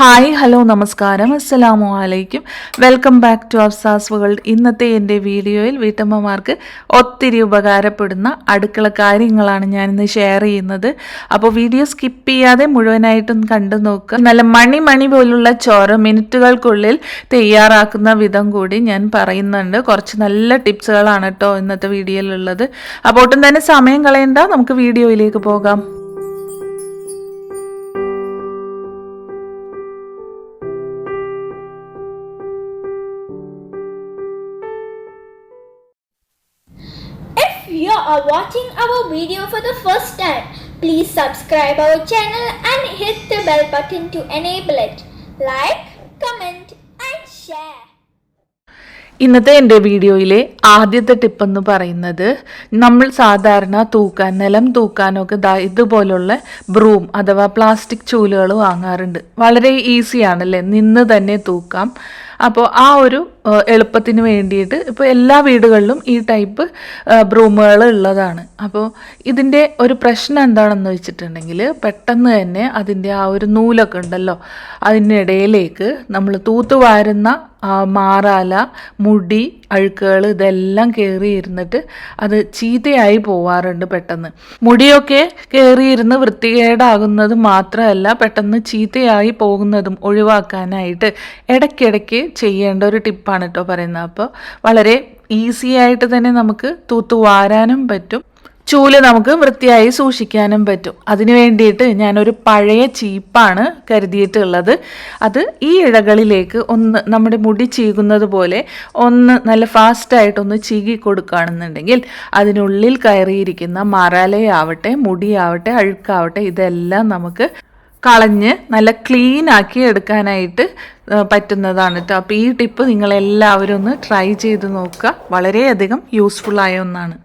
Hi hello നമസ്കാരം. അസ്സലാമു അലൈക്കും. Welcome back to Afsas world. ഇന്നത്തെ എന്റെ വീഡിയോയിൽ വീട്ടമ്മമാർക്ക് ഒത്തിരി ഉപകാരപ്പെടുന്ന അടുക്കള കാര്യങ്ങളാണ് ഞാനിന്ന് ഷെയർ ചെയ്യുന്നത്. അപ്പോൾ വീഡിയോ സ്കിപ്പ് ചെയ്യാതെ മുഴുവനായിട്ടും കണ്ടു നോക്കുക. നല്ല മണി മണി പോലുള്ള ചോര മിനിറ്റുകൾക്കുള്ളിൽ തയ്യാറാക്കുന്ന വിധം കൂടി ഞാൻ പറയുന്നുണ്ട്. കുറച്ച് നല്ല ടിപ്സുകളാണ് കേട്ടോ ഇന്നത്തെ വീഡിയോയിലുള്ളത്. അപ്പോൾ ഒട്ടും തന്നെ സമയം കളയണ്ട. നമുക്ക് വീഡിയോയിലേക്ക് പോകാം. Watching our video for the first time, please subscribe our channel and hit the bell button to enable it. Like, comment and share. ഇന്നത്തെ എന്റെ വീഡിയോയിലെ ആദ്യത്തെ ടിപ്പ് എന്ന് പറയുന്നത് നമ്മൾ സാധാരണ തൂക്കാൻ നിലം തൂക്കാനൊക്കെ ദാ ഇതുപോലുള്ള ബ്രൂം അഥവാ പ്ലാസ്റ്റിക് ചൂലുകൾ വാങ്ങാറുണ്ട് വളരെ ഈസിയാണല്ലേ നിന്ന് തന്നെ തൂക്കാം അപ്പോൾ ആ ഒരു എളുപ്പത്തിന് വേണ്ടിയിട്ട് ഇപ്പോൾ എല്ലാ വീടുകളിലും ഈ ടൈപ്പ് ബ്രൂമുകൾ ഉള്ളതാണ്. അപ്പോൾ ഇതിന്റെ ഒരു പ്രശ്നം എന്താണെന്ന് വെച്ചിട്ടുണ്ടെങ്കിൽ പെട്ടെന്ന് തന്നെ അതിന്റെ ആ ഒരു നൂലൊക്കെ ഉണ്ടല്ലോ അതിനിടയിലേക്ക് നമ്മൾ തൂത്തുവാരുന്ന വാരുന്ന മാറാല മുടി അഴുക്കുകൾ ഇതെല്ലാം കയറി ഇരുന്നിട്ട് അത് ചീത്തയായി പോവാറുണ്ട് പെട്ടെന്ന്. മുടിയൊക്കെ കയറിയിരുന്ന് വൃത്തികേടാകുന്നത് മാത്രമല്ല പെട്ടെന്ന് ചീത്തയായി പോകുന്നതും ഒഴിവാക്കാനായിട്ട് ഇടയ്ക്കിടയ്ക്ക് ചെയ്യേണ്ട ഒരു ടിപ്പാണ് കേട്ടോ പറയുന്നത്. അപ്പോൾ വളരെ ഈസി ആയിട്ട് തന്നെ നമുക്ക് തൂത്തു വാരാനും പറ്റും. ചൂൽ നമുക്ക് വൃത്തിയായി സൂക്ഷിക്കാനും പറ്റും. അതിനു വേണ്ടിയിട്ട് ഞാനൊരു പഴയ ചീപ്പാണ് കരുതിയിട്ടുള്ളത്. അത് ഈ ഇഴകളിലേക്ക് ഒന്ന് നമ്മുടെ മുടി ചീകുന്നത് പോലെ ഒന്ന് നല്ല ഫാസ്റ്റായിട്ടൊന്ന് ചീകി കൊടുക്കുകയാണെന്നുണ്ടെങ്കിൽ അതിനുള്ളിൽ കയറിയിരിക്കുന്ന മറാലയാവട്ടെ മുടിയാവട്ടെ അഴുക്കാവട്ടെ ഇതെല്ലാം നമുക്ക് കളഞ്ഞ് നല്ല ക്ലീൻ ആക്കി എടുക്കാനായിട്ട് പറ്റുന്നതാണ് കേട്ടോ അപ്പോൾ ഈ ടിപ്പ് നിങ്ങളെല്ലാവരും ഒന്ന് ട്രൈ ചെയ്ത് നോക്കുക. വളരെയധികം ആയ ഒന്നാണ്.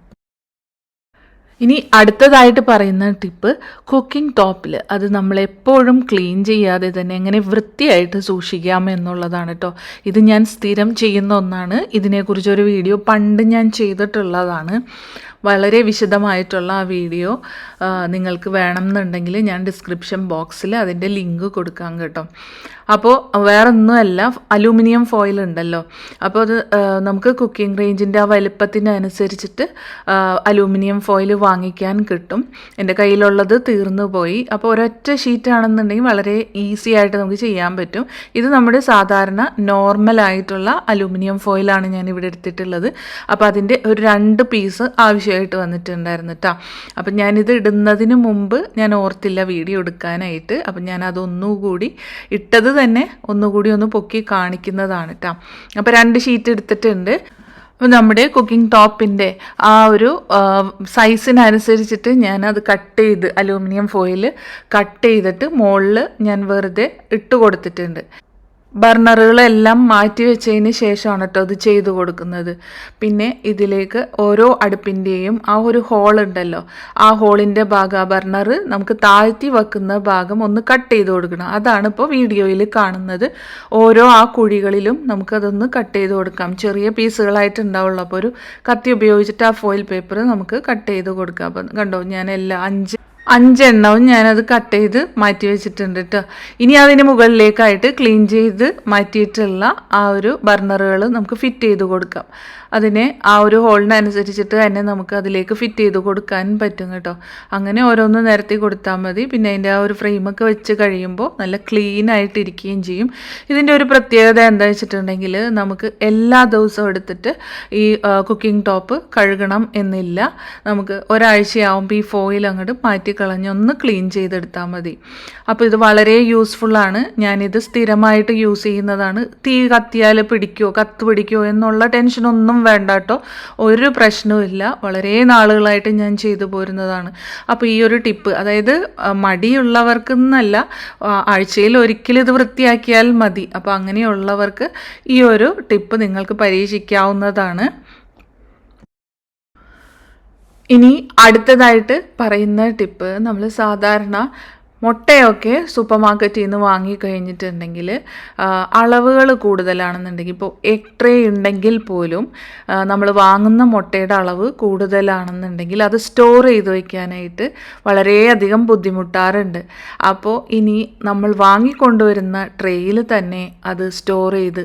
ഇനി അടുത്തതായിട്ട് പറയുന്ന ടിപ്പ് കുക്കിംഗ് ടോപ്പിൽ അത് നമ്മൾ എപ്പോഴും ക്ലീൻ ചെയ്യാതെ തന്നെ എങ്ങനെ വൃത്തിയായിട്ട് സൂക്ഷിക്കാം എന്നുള്ളതാണ് കേട്ടോ ഇത് ഞാൻ സ്ഥിരം ചെയ്യുന്ന ഒന്നാണ്. ഇതിനെക്കുറിച്ചൊരു വീഡിയോ പണ്ട് ഞാൻ ചെയ്തിട്ടുള്ളതാണ്. വളരെ വിശദമായിട്ടുള്ള ആ വീഡിയോ നിങ്ങൾക്ക് വേണമെന്നുണ്ടെങ്കിൽ ഞാൻ ഡിസ്ക്രിപ്ഷൻ ബോക്സിൽ അതിന്റെ ലിങ്ക് കൊടുക്കാം കേട്ടോ. അപ്പോൾ വേറെ ഒന്നുമല്ല അലൂമിനിയം ഫോയിൽ ഉണ്ടല്ലോ. അപ്പോൾ അത് നമുക്ക് കുക്കിംഗ് റേഞ്ചിന്റെ ആ വലുപ്പത്തിനനുസരിച്ചിട്ട് അലൂമിനിയം ഫോയിൽ വാങ്ങിക്കാൻ കിട്ടും. എന്റെ കയ്യിലുള്ളത് തീർന്നു പോയി. അപ്പോൾ ഒരൊറ്റ ആണെന്നുണ്ടെങ്കിൽ വളരെ ഈസി ആയിട്ട് നമുക്ക് ചെയ്യാൻ പറ്റും. ഇത് നമ്മുടെ സാധാരണ നോർമൽ ആയിട്ടുള്ള അലൂമിനിയം ഫോയിലാണ് ഞാൻ ഇവിടെ എടുത്തിട്ടുള്ളത്. അപ്പോൾ അതിന്റെ ഒരു രണ്ട് പീസ് ആവശ്യമായിട്ട് വന്നിട്ടുണ്ടായിരുന്നു കേട്ടോ അപ്പം ഞാനിത് ഇടുന്നതിന് മുമ്പ് ഞാൻ ഓർത്തില്ല വീഡിയോ എടുക്കാനായിട്ട്. അപ്പം ഞാൻ അതൊന്നുകൂടി ഇട്ടത് തന്നെ ഒന്നുകൂടി ഒന്ന് പൊക്കി കാണിക്കുന്നതാണ് കേട്ടോ അപ്പം രണ്ട് ഷീറ്റ് എടുത്തിട്ടുണ്ട്. നമ്മുടെ കുക്കിംഗ് ടോപ്പിന്റെ ആ ഒരു സൈസിനനുസരിച്ചിട്ട് ഞാൻ അത് കട്ട് ചെയ്ത് അലൂമിനിയം ഫോയിൽ കട്ട് ചെയ്തിട്ട് മുകളിൽ ഞാൻ വെറുതെ ഇട്ട് കൊടുത്തിട്ടുണ്ട്. ബർണറുകളെല്ലാം മാറ്റി വെച്ചതിന് ശേഷമാണ് കേട്ടോ അത് ചെയ്തു കൊടുക്കുന്നത്. പിന്നെ ഇതിലേക്ക് ഓരോ അടുപ്പിന്റെയും ആ ഒരു ഹോൾ ഉണ്ടല്ലോ. ആ ഹോളിന്റെ ഭാഗം ആ ബർണർ നമുക്ക് താഴ്ത്തി വെക്കുന്ന ഭാഗം ഒന്ന് കട്ട് ചെയ്ത് കൊടുക്കണം. അതാണ് ഇപ്പോൾ വീഡിയോയിൽ കാണുന്നത്. ഓരോ ആ കുഴികളിലും നമുക്കതൊന്ന് കട്ട് ചെയ്ത് കൊടുക്കാം. ചെറിയ പീസുകളായിട്ട് ഉണ്ടാവുള്ളൂ അപ്പോൾ ഒരു കത്തി ഉപയോഗിച്ചിട്ട് ആ ഫോയിൽ പേപ്പർ നമുക്ക് കട്ട് ചെയ്ത് കൊടുക്കാം. അപ്പം കണ്ടോ ഞാൻ എല്ലാ അഞ്ച് അഞ്ചെണ്ണവും ഞാനത് കട്ട് ചെയ്ത് മാറ്റി വെച്ചിട്ടുണ്ട് കേട്ടോ ഇനി അതിന് മുകളിലേക്കായിട്ട് ക്ലീൻ ചെയ്ത് മാറ്റിയിട്ടുള്ള ആ ഒരു ബർണറുകൾ നമുക്ക് ഫിറ്റ് ചെയ്ത് കൊടുക്കാം. അതിനെ ആ ഒരു ഹോളിനനുസരിച്ചിട്ട് തന്നെ നമുക്ക് അതിലേക്ക് ഫിറ്റ് ചെയ്ത് കൊടുക്കാൻ പറ്റും കേട്ടോ. അങ്ങനെ ഓരോന്ന് നിരത്തി കൊടുത്താൽ മതി. പിന്നെ അതിന്റെ ആ ഒരു ഫ്രെയിമൊക്കെ വെച്ച് കഴിയുമ്പോൾ നല്ല ക്ലീൻ ആയിട്ട് ഇരിക്കുകയും ചെയ്യും. ഇതിന്റെ ഒരു പ്രത്യേകത എന്താ വെച്ചിട്ടുണ്ടെങ്കിൽ നമുക്ക് എല്ലാ ദിവസവും എടുത്തിട്ട് ഈ കുക്കിംഗ് ടോപ്പ് കഴുകണം എന്നില്ല. നമുക്ക് ഒരാഴ്ചയാവുമ്പോൾ ഈ ഫോയിൽ അങ്ങോട്ട് മാറ്റിക്കളഞ്ഞ് ഒന്ന് ക്ലീൻ ചെയ്തെടുത്താൽ മതി. അപ്പോൾ ഇത് വളരെ യൂസ്ഫുള്ളാണ് ഞാനിത് സ്ഥിരമായിട്ട് യൂസ് ചെയ്യുന്നതാണ്. തീ കത്തിയാൽ പിടിക്കുമോ കത്ത് പിടിക്കുമോ എന്നുള്ള ടെൻഷനൊന്നും വേണ്ട കേട്ടോ. ഒരു പ്രശ്നവുമില്ല വളരെ നാളുകളായിട്ട് ഞാൻ ചെയ്തു പോരുന്നതാണ്. അപ്പോൾ ഈ ഒരു ടിപ്പ് അതായത് മടിയുള്ളവർക്ക് മടിയുള്ളവർക്കെന്നല്ല ആഴ്ചയിൽ ഒരിക്കലും ഇത് വൃത്തിയാക്കിയാൽ മതി. അപ്പോൾ അങ്ങനെയുള്ളവർക്ക് ഈ ഒരു ടിപ്പ് നിങ്ങൾക്ക് പരീക്ഷിക്കാവുന്നതാണ്. ഇനി അടുത്തതായിട്ട് പറയുന്ന ടിപ്പ് നമ്മൾ സാധാരണ മുട്ടയൊക്കെ സൂപ്പർ മാർക്കറ്റിൽ നിന്ന് വാങ്ങിക്കഴിഞ്ഞിട്ടുണ്ടെങ്കിൽ അളവുകൾ കൂടുതലാണെന്നുണ്ടെങ്കിൽ ഇപ്പോൾ എഗ് ട്രേ ഉണ്ടെങ്കിൽ പോലും നമ്മൾ വാങ്ങുന്ന മുട്ടയുടെ അളവ് കൂടുതലാണെന്നുണ്ടെങ്കിൽ അത് സ്റ്റോർ ചെയ്ത് വയ്ക്കാനായിട്ട് വളരെയധികം ബുദ്ധിമുട്ടാറുണ്ട്. അപ്പോൾ ഇനി നമ്മൾ വാങ്ങിക്കൊണ്ടുവരുന്ന ട്രേയിൽ തന്നെ അത് സ്റ്റോർ ചെയ്ത്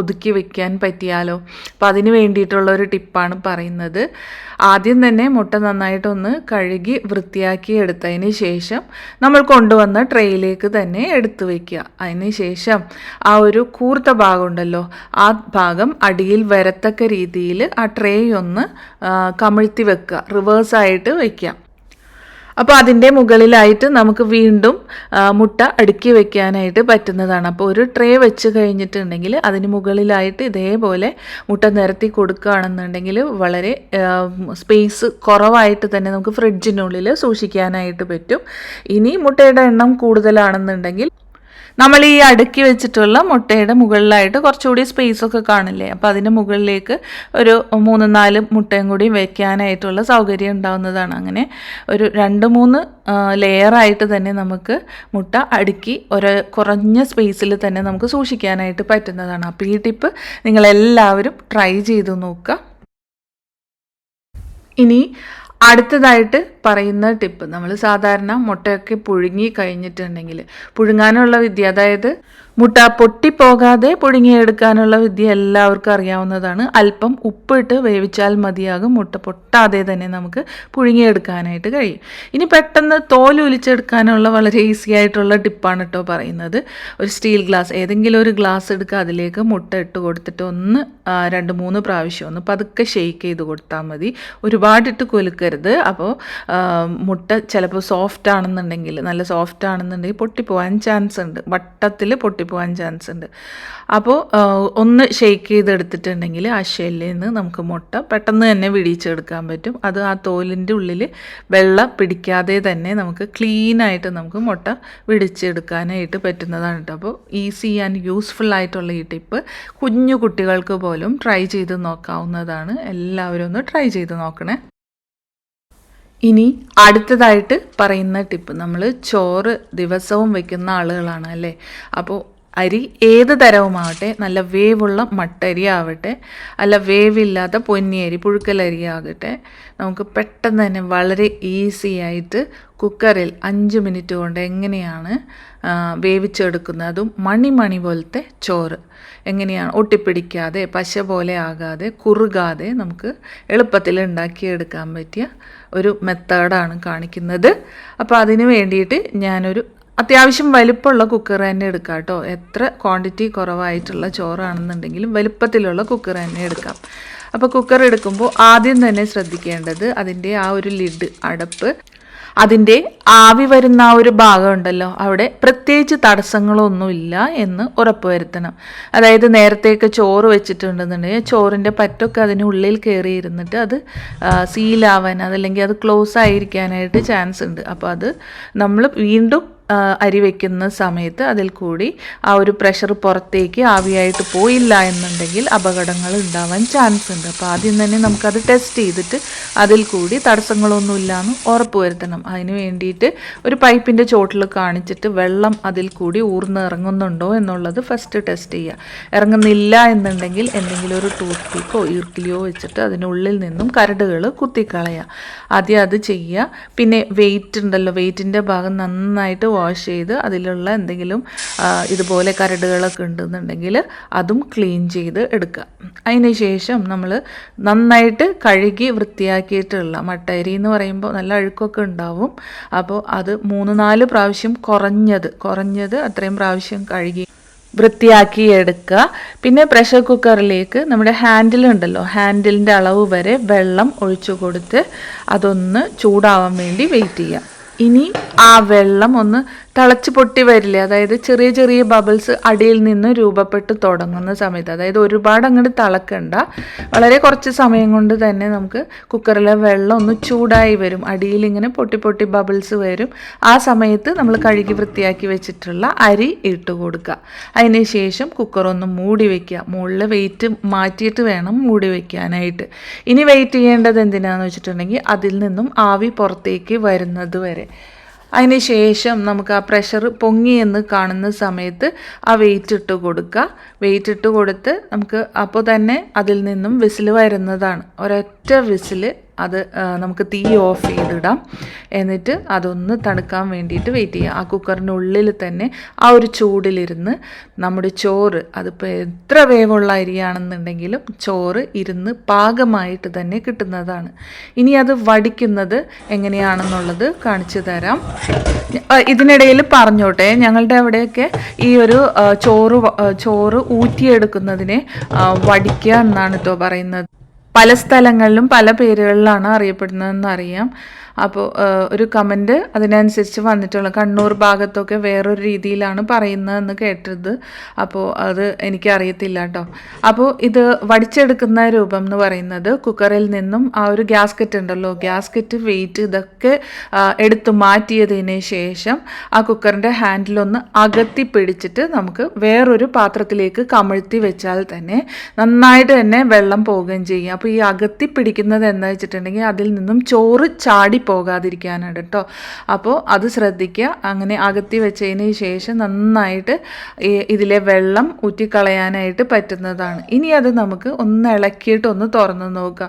ഒതുക്കി വയ്ക്കാൻ പറ്റിയാലോ? അപ്പോൾ അതിന് വേണ്ടിയിട്ടുള്ള ഒരു ടിപ്പാണ് പറയുന്നത്. ആദ്യം തന്നെ മുട്ട നന്നായിട്ടൊന്ന് കഴുകി വൃത്തിയാക്കി എടുത്തതിന് ശേഷം നമ്മൾ കൊണ്ടുവന്ന ട്രേയിലേക്ക് തന്നെ എടുത്തു വയ്ക്കുക അതിന് ശേഷം ആ ഒരു കൂർത്ത ഭാഗം ഉണ്ടല്ലോ ആ ഭാഗം അടിയിൽ വരത്തക്ക രീതിയിൽ ആ ട്രേ ഒന്ന് കമിഴ്ത്തി വെക്കുക. റിവേഴ്സായിട്ട് വയ്ക്കുക അപ്പോൾ അതിന്റെ മുകളിലായിട്ട് നമുക്ക് വീണ്ടും മുട്ട അടുക്കി വെക്കാനായിട്ട് പറ്റുന്നതാണ്. അപ്പോൾ ഒരു ട്രേ വെച്ച് കഴിഞ്ഞിട്ടുണ്ടെങ്കിൽ അതിന് മുകളിലായിട്ട് ഇതേപോലെ മുട്ട നിരത്തി കൊടുക്കുകയാണെന്നുണ്ടെങ്കിൽ വളരെ സ്പേസ് കുറവായിട്ട് തന്നെ നമുക്ക് ഫ്രിഡ്ജിനുള്ളിൽ സൂക്ഷിക്കാനായിട്ട് പറ്റും. ഇനി മുട്ടയുടെ എണ്ണം കൂടുതലാണെന്നുണ്ടെങ്കിൽ നമ്മൾ ഈ അടുക്കി വെച്ചിട്ടുള്ള മുട്ടയുടെ മുകളിലായിട്ട് കുറച്ചുകൂടി സ്പേസ് ഒക്കെ കാണില്ലേ? അപ്പോൾ അതിന് മുകളിലേക്ക് ഒരു മൂന്ന് നാല് മുട്ടയും കൂടി വെക്കാനായിട്ടുള്ള സൗകര്യം ഉണ്ടാവുന്നതാണ്. അങ്ങനെ ഒരു രണ്ട് മൂന്ന് ലെയറായിട്ട് തന്നെ നമുക്ക് മുട്ട അടുക്കി ഒരു കുറഞ്ഞ സ്പേസിൽ തന്നെ നമുക്ക് സൂക്ഷിക്കാനായിട്ട് പറ്റുന്നതാണ്. അപ്പോൾ ഈ ടിപ്പ് നിങ്ങളെല്ലാവരും ട്രൈ ചെയ്ത് നോക്കുക. ഇനി അടുത്തതായിട്ട് പറയുന്ന ടിപ്പ് നമ്മൾ സാധാരണ മുട്ടയൊക്കെ പുഴുങ്ങി കഴിഞ്ഞിട്ടുണ്ടെങ്കിൽ പുഴുങ്ങാനുള്ള വിദ്യ അതായത് മുട്ട പൊട്ടിപ്പോകാതെ പുഴുങ്ങിയെടുക്കാനുള്ള വിദ്യ എല്ലാവർക്കും അറിയാവുന്നതാണ്. അല്പം ഉപ്പിട്ട് വേവിച്ചാൽ മതിയാകും. മുട്ട പൊട്ടാതെ തന്നെ നമുക്ക് പുഴുങ്ങിയെടുക്കാനായിട്ട് കഴിയും. ഇനി പെട്ടെന്ന് തോൽ ഒലിച്ചെടുക്കാനുള്ള വളരെ ഈസി ആയിട്ടുള്ള ടിപ്പാണ് കേട്ടോ പറയുന്നത്. ഒരു സ്റ്റീൽ ഗ്ലാസ് ഏതെങ്കിലും ഒരു ഗ്ലാസ് എടുക്കുക. അതിലേക്ക് മുട്ട ഇട്ട് കൊടുത്തിട്ട് ഒന്ന് രണ്ട് മൂന്ന് പ്രാവശ്യം ഒന്ന് പതുക്കെ ഷെയ്ക്ക് ചെയ്ത് കൊടുത്താൽ മതി. ഒരുപാടിട്ട് കൊലുക്കരുത്. അപ്പോൾ മുട്ട ചിലപ്പോൾ സോഫ്റ്റ് ആണെന്നുണ്ടെങ്കിൽ നല്ല സോഫ്റ്റ് ആണെന്നുണ്ടെങ്കിൽ പൊട്ടിപ്പോവാൻ ചാൻസ് ഉണ്ട്. വട്ടത്തിൽ പൊട്ടിപ്പോവാൻ ചാൻസ് ഉണ്ട്. അപ്പോൾ ഒന്ന് ഷെയ്ക്ക് ചെയ്തെടുത്തിട്ടുണ്ടെങ്കിൽ ആ ഷെല്ലിൽ നിന്ന് നമുക്ക് മുട്ട പെട്ടെന്ന് തന്നെ വിടിയിച്ചെടുക്കാൻ പറ്റും. അത് ആ തോലിന്റെ ഉള്ളിൽ വെള്ളം പിടിക്കാതെ തന്നെ നമുക്ക് ക്ലീനായിട്ട് നമുക്ക് മുട്ട വിടിച്ചെടുക്കാനായിട്ട് പറ്റുന്നതാണ് കേട്ടോ. അപ്പോൾ ഈസി ആൻഡ് യൂസ്ഫുൾ ആയിട്ടുള്ള ഈ ടിപ്പ് കുഞ്ഞു കുട്ടികൾക്ക് പോലും ട്രൈ ചെയ്ത് നോക്കാവുന്നതാണ്. എല്ലാവരും ഒന്ന് ട്രൈ ചെയ്ത് നോക്കണേ. ഇനി അടുത്തതായിട്ട് പറയുന്ന ടിപ്പ് നമ്മൾ ചോറ് ദിവസവും വെക്കുന്ന ആളുകളാണ് അല്ലേ? അപ്പോൾ അരി ഏത് തരവുമാവട്ടെ നല്ല വേവുള്ള മട്ടരി ആവട്ടെ അല്ല വേവില്ലാത്ത പൊന്നിയരി പുഴുക്കലരി ആകട്ടെ നമുക്ക് പെട്ടെന്ന് തന്നെ വളരെ ഈസി ആയിട്ട് കുക്കറിൽ അഞ്ച് മിനിറ്റ് കൊണ്ട് എങ്ങനെയാണ് വേവിച്ചെടുക്കുന്നതും. മണി പോലത്തെ ചോറ്. എങ്ങനെയാണ് ഒട്ടിപ്പിടിക്കാതെ പശ പോലെ ആകാതെ കുറുകാതെ നമുക്ക് എളുപ്പത്തിൽ ഉണ്ടാക്കിയെടുക്കാൻ പറ്റിയ ഒരു മെത്തേഡാണ് കാണിക്കുന്നത്. അപ്പോൾ അതിന് വേണ്ടിയിട്ട് ഞാനൊരു അത്യാവശ്യം വലിപ്പമുള്ള കുക്കർ തന്നെ എടുക്കാം കേട്ടോ. എത്ര ക്വാണ്ടിറ്റി കുറവായിട്ടുള്ള ചോറാണെന്നുണ്ടെങ്കിലും വലുപ്പത്തിലുള്ള കുക്കർ തന്നെ എടുക്കാം. അപ്പോൾ കുക്കർ എടുക്കുമ്പോൾ ആദ്യം തന്നെ ശ്രദ്ധിക്കേണ്ടത് അതിന്റെ ആ ഒരു ലിഡ് അടപ്പ്. അതിന്റെ ആവി വരുന്ന ആ ഒരു ഭാഗം ഉണ്ടല്ലോ അവിടെ പ്രത്യേകിച്ച് തടസ്സങ്ങളൊന്നുമില്ല എന്ന് ഉറപ്പുവരുത്തണം അതായത് നേരത്തെയൊക്കെ ചോറ് വെച്ചിട്ടുണ്ടെന്നുണ്ടെങ്കിൽ ചോറിന്റെ പറ്റൊക്കെ അതിനുള്ളിൽ ഉള്ളിൽ കയറിയിരുന്നിട്ട് അത് സീലാവാൻ അതല്ലെങ്കിൽ അത് ക്ലോസ് ആയിരിക്കാനായിട്ട് ചാൻസ് ഉണ്ട്. അപ്പോൾ അത് നമ്മൾ വീണ്ടും അരി വയ്ക്കുന്ന സമയത്ത് അതിൽ കൂടി ആ ഒരു പ്രഷർ പുറത്തേക്ക് ആവിയായിട്ട് പോയില്ല എന്നുണ്ടെങ്കിൽ അപകടങ്ങൾ ഉണ്ടാവാൻ ചാൻസ് ഉണ്ട്. അപ്പോൾ ആദ്യം തന്നെ നമുക്കത് ടെസ്റ്റ് ചെയ്തിട്ട് അതിൽ കൂടി തടസ്സങ്ങളൊന്നുമില്ല എന്ന് ഉറപ്പ് വരുത്തണം. അതിന് വേണ്ടിയിട്ട് ഒരു പൈപ്പിന്റെ ചോട്ടിൽ കാണിച്ചിട്ട് വെള്ളം അതിൽ കൂടി ഊർന്ന് ഇറങ്ങുന്നുണ്ടോ എന്നുള്ളത് ഫസ്റ്റ് ടെസ്റ്റ് ചെയ്യുക. ഇറങ്ങുന്നില്ല എന്നുണ്ടെങ്കിൽ എന്തെങ്കിലും ഒരു ടൂത്ത് പീക്കോ ഈർക്കിലിയോ വെച്ചിട്ട് അതിനുള്ളിൽ നിന്നും കരടുകൾ കുത്തിക്കളയുക. ആദ്യം അത് ചെയ്യുക. പിന്നെ വെയിറ്റ് ഉണ്ടല്ലോ വെയിറ്റിന്റെ ഭാഗം നന്നായിട്ട് വാഷ് ചെയ്ത് അതിലുള്ള എന്തെങ്കിലും ഇതുപോലെ കരടുകളൊക്കെ ഉണ്ടെന്നുണ്ടെങ്കിൽ അതും ക്ലീൻ ചെയ്ത് എടുക്കുക. അതിന് ശേഷം നമ്മൾ നന്നായിട്ട് കഴുകി വൃത്തിയാക്കിയിട്ടുള്ള മട്ടരി എന്ന് പറയുമ്പോൾ നല്ല അഴുക്കൊക്കെ ഉണ്ടാവും. അപ്പോൾ അത് മൂന്ന് നാല് പ്രാവശ്യം കുറഞ്ഞത് കുറഞ്ഞത് അത്രയും പ്രാവശ്യം കഴുകി വൃത്തിയാക്കി എടുക്കുക. പിന്നെ പ്രഷർ കുക്കറിലേക്ക് നമ്മുടെ ഹാൻഡിൽ ഉണ്ടല്ലോ ഹാൻഡിലിന്റെ അളവ് വരെ വെള്ളം ഒഴിച്ചു കൊടുത്ത് അതൊന്ന് ചൂടാവാൻ വേണ്ടി വെയിറ്റ് ചെയ്യുക. ഇനി ആ വെള്ളം ഒന്ന് തിളച്ച് പൊട്ടി വരില്ല? അതായത് ചെറിയ ചെറിയ ബബിൾസ് അടിയിൽ നിന്ന് രൂപപ്പെട്ട് തുടങ്ങുന്ന സമയത്ത്. അതായത് ഒരുപാട് അങ്ങോട്ട് തിളക്കണ്ട. വളരെ കുറച്ച് സമയം കൊണ്ട് തന്നെ നമുക്ക് കുക്കറിലെ വെള്ളം ഒന്ന് ചൂടായി വരും. അടിയിൽ ഇങ്ങനെ പൊട്ടി പൊട്ടി ബബിൾസ് വരും. ആ സമയത്ത് നമ്മൾ കഴുകി വൃത്തിയാക്കി വെച്ചിട്ടുള്ള അരി ഇട്ട് കൊടുക്കുക. അതിന് ശേഷം കുക്കർ ഒന്ന് മൂടി വെക്കുക. മുകളിൽ വെയിറ്റ് മാറ്റിയിട്ട് വേണം മൂടി വെക്കാനായിട്ട്. ഇനി വെയിറ്റ് ചെയ്യേണ്ടത് എന്തിനാണെന്ന് വെച്ചിട്ടുണ്ടെങ്കിൽ അതിൽ നിന്നും ആവി പുറത്തേക്ക് വരുന്നത് വരെ. അതിന് ശേഷം നമുക്ക് ആ പ്രഷർ പൊങ്ങിയെന്ന് കാണുന്ന സമയത്ത് ആ വെയിറ്റ് ഇട്ട് കൊടുക്കുക. വെയിറ്റ് ഇട്ട് കൊടുത്ത് നമുക്ക് അപ്പോൾ തന്നെ അതിൽ നിന്നും വിസിൽ വരുന്നതാണ്. ഒരൊറ്റ വിസിൽ അത് നമുക്ക് തീ ഓഫ് ചെയ്തിടാം. എന്നിട്ട് അതൊന്ന് തണുക്കാൻ വേണ്ടിയിട്ട് വെയിറ്റ് ചെയ്യുക ആ കുക്കറിനുള്ളിൽ തന്നെ ആ ഒരു ചൂടിലിരുന്ന് നമ്മുടെ ചോറ് അതിപ്പോൾ എത്ര വേവുള്ള അരിയാണെന്നുണ്ടെങ്കിലും ചോറ് ഇരുന്ന് പാകമായിട്ട് തന്നെ കിട്ടുന്നതാണ്. ഇനി അത് വടിക്കുന്നത് എങ്ങനെയാണെന്നുള്ളത് കാണിച്ചു തരാം. ഇതിനിടയിൽ പറഞ്ഞോട്ടെ ഞങ്ങളുടെ അവിടെയൊക്കെ ഈ ഒരു ചോറ് ചോറ് ഊറ്റിയെടുക്കുന്നതിനെ വടിക്കുക എന്നാണ് കേട്ടോ പറയുന്നത്. പല സ്ഥലങ്ങളിലും പല പേരുകളിലാണ് അറിയപ്പെടുന്നതെന്ന് അറിയാം. അപ്പോൾ ഒരു കമന്റ് അതിനനുസരിച്ച് വന്നിട്ടുള്ള കണ്ണൂർ ഭാഗത്തൊക്കെ വേറൊരു രീതിയിലാണ് പറയുന്നതെന്ന് കേട്ടത് അപ്പോൾ അത് എനിക്കറിയത്തില്ല കേട്ടോ അപ്പോൾ ഇത് വടിച്ചെടുക്കുന്ന രൂപം എന്ന് പറയുന്നത് കുക്കറിൽ നിന്നും ആ ഒരു ഗ്യാസ്കറ്റ് ഉണ്ടല്ലോ ഗ്യാസ്കറ്റ് വെയിറ്റ് ഇതൊക്കെ എടുത്തു മാറ്റിയതിന് ശേഷം ആ കുക്കറിന്റെ ഹാൻഡിലൊന്ന് അകത്തി പിടിച്ചിട്ട് നമുക്ക് വേറൊരു പാത്രത്തിലേക്ക് കമഴ്ത്തി വെച്ചാൽ തന്നെ നന്നായിട്ട് തന്നെ വെള്ളം പോവുകയും ചെയ്യും. അപ്പോൾ ഈ അകത്തി പിടിക്കുന്നത് എന്താ വെച്ചിട്ടുണ്ടെങ്കിൽ അതിൽ നിന്നും ചോറ് ചാടി പോകാതിരിക്കാനാണ് കേട്ടോ അപ്പോൾ അത് ശ്രദ്ധിക്കുക. അങ്ങനെ അകത്തി വെച്ചതിന് ശേഷം നന്നായിട്ട് ഇതിലെ വെള്ളം ഊറ്റിക്കളയാനായിട്ട് പറ്റുന്നതാണ്. ഇനി അത് നമുക്ക് ഒന്ന് ഇളക്കിയിട്ട് ഒന്ന് തുറന്ന് നോക്കുക.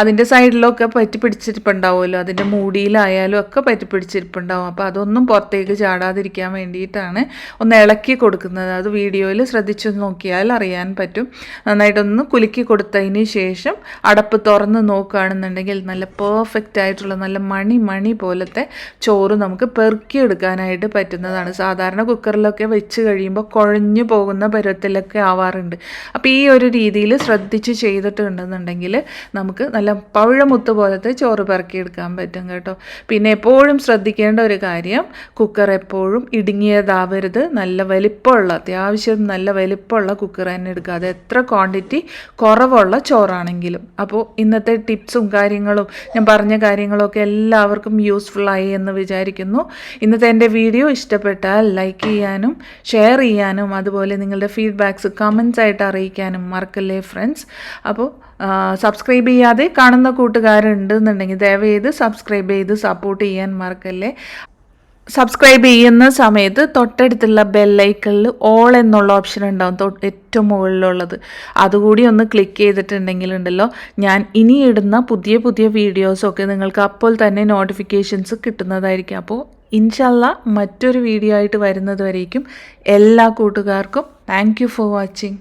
അതിന്റെ സൈഡിലൊക്കെ പറ്റി പിടിച്ചിരിപ്പുണ്ടാവുമല്ലോ. അതിന്റെ മൂടിയിലായാലും ഒക്കെ പറ്റി പിടിച്ചിരിപ്പുണ്ടാവും. അപ്പോൾ അതൊന്നും പുറത്തേക്ക് ചാടാതിരിക്കാൻ വേണ്ടിയിട്ടാണ് ഒന്ന് ഇളക്കി കൊടുക്കുന്നത്. അത് വീഡിയോയിൽ ശ്രദ്ധിച്ചു നോക്കിയാൽ അറിയാൻ പറ്റും. നന്നായിട്ടൊന്ന് കുലുക്കി കൊടുത്തതിന് ശേഷം അടപ്പ് തുറന്ന് നോക്കുകയാണെന്നുണ്ടെങ്കിൽ നല്ല പെർഫെക്റ്റ് ആയിട്ടുള്ള നല്ല മണി മണി പോലത്തെ ചോറ് നമുക്ക് പെറുക്കിയെടുക്കാനായിട്ട് പറ്റുന്നതാണ്. സാധാരണ കുക്കറിലൊക്കെ വെച്ച് കഴിയുമ്പോൾ കുഴഞ്ഞു പോകുന്ന പരുവത്തിലൊക്കെ ആവാറുണ്ട്. അപ്പോൾ ഈ ഒരു രീതിയിൽ ശ്രദ്ധിച്ച് ചെയ്തിട്ടുണ്ടെന്നുണ്ടെങ്കിൽ നമുക്ക് നല്ല പഴമുത്ത് പോലത്തെ ചോറ് പെറുക്കിയെടുക്കാൻ പറ്റും കേട്ടോ. പിന്നെ എപ്പോഴും ശ്രദ്ധിക്കേണ്ട ഒരു കാര്യം കുക്കർ എപ്പോഴും ഇടുങ്ങിയതാവരുത്. നല്ല വലിപ്പമുള്ള അത്യാവശ്യം നല്ല വലിപ്പമുള്ള കുക്കർ തന്നെ എടുക്കുക. അത് എത്ര ക്വാണ്ടിറ്റി കുറവുള്ള ചോറാണെങ്കിലും. അപ്പോൾ ഇന്നത്തെ ടിപ്സും കാര്യങ്ങളും ഞാൻ പറഞ്ഞ കാര്യങ്ങളൊക്കെ എല്ലാവർക്കും യൂസ്ഫുൾ ആയി എന്ന് വിചാരിക്കുന്നു. ഇന്നത്തെ എന്റെ വീഡിയോ ഇഷ്ടപ്പെട്ടാൽ ലൈക്ക് ചെയ്യാനും ഷെയർ ചെയ്യാനും അതുപോലെ നിങ്ങളുടെ ഫീഡ്ബാക്ക്സ് കമൻസ് ആയിട്ട് അറിയിക്കാനും മറക്കല്ലേ ഫ്രണ്ട്സ് അപ്പോൾ സബ്സ്ക്രൈബ് ചെയ്യാതെ കാണുന്ന കൂട്ടുകാരുണ്ടെന്നുണ്ടെങ്കിൽ ചെയ്ത് സബ്സ്ക്രൈബ് ചെയ്ത് സപ്പോർട്ട് ചെയ്യാൻ മറക്കല്ലേ? സബ്സ്ക്രൈബ് ചെയ്യുന്ന സമയത്ത് തൊട്ടടുത്തുള്ള ബെല്ലൈക്കണിൽ ഓൾ എന്നുള്ള ഓപ്ഷൻ ഉണ്ടാവും. ഏറ്റവും മുകളിലുള്ളത്. അതുകൂടി ഒന്ന് ക്ലിക്ക് ചെയ്തിട്ടുണ്ടെങ്കിലുണ്ടല്ലോ. ഞാൻ ഇനി ഇടുന്ന പുതിയ പുതിയ വീഡിയോസൊക്കെ നിങ്ങൾക്ക് അപ്പോൾ തന്നെ നോട്ടിഫിക്കേഷൻസ് കിട്ടുന്നതായിരിക്കും. അപ്പോൾ ഇൻഷല്ല മറ്റൊരു വീഡിയോ ആയിട്ട് വരുന്നത് വരേക്കും എല്ലാ കൂട്ടുകാർക്കും. Thank for watching